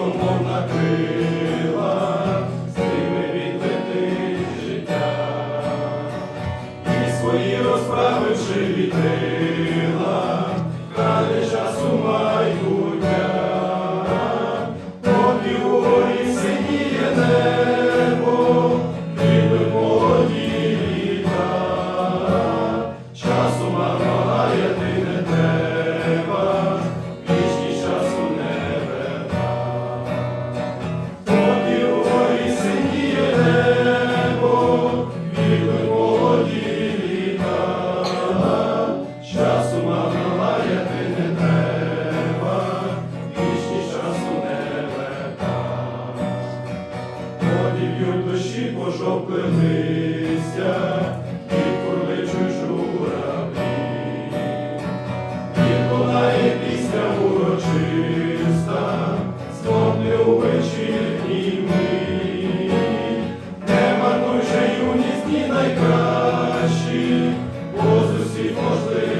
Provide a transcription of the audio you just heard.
золотом крила, з ними відлетить життя, і свої розправивши вітри. Раді б'ють дощі пожовкли і коли чужу раді, і була пісня урочиста, сповни у вечірні ми, не марнуй же юність ні найкращі, бо з усіх.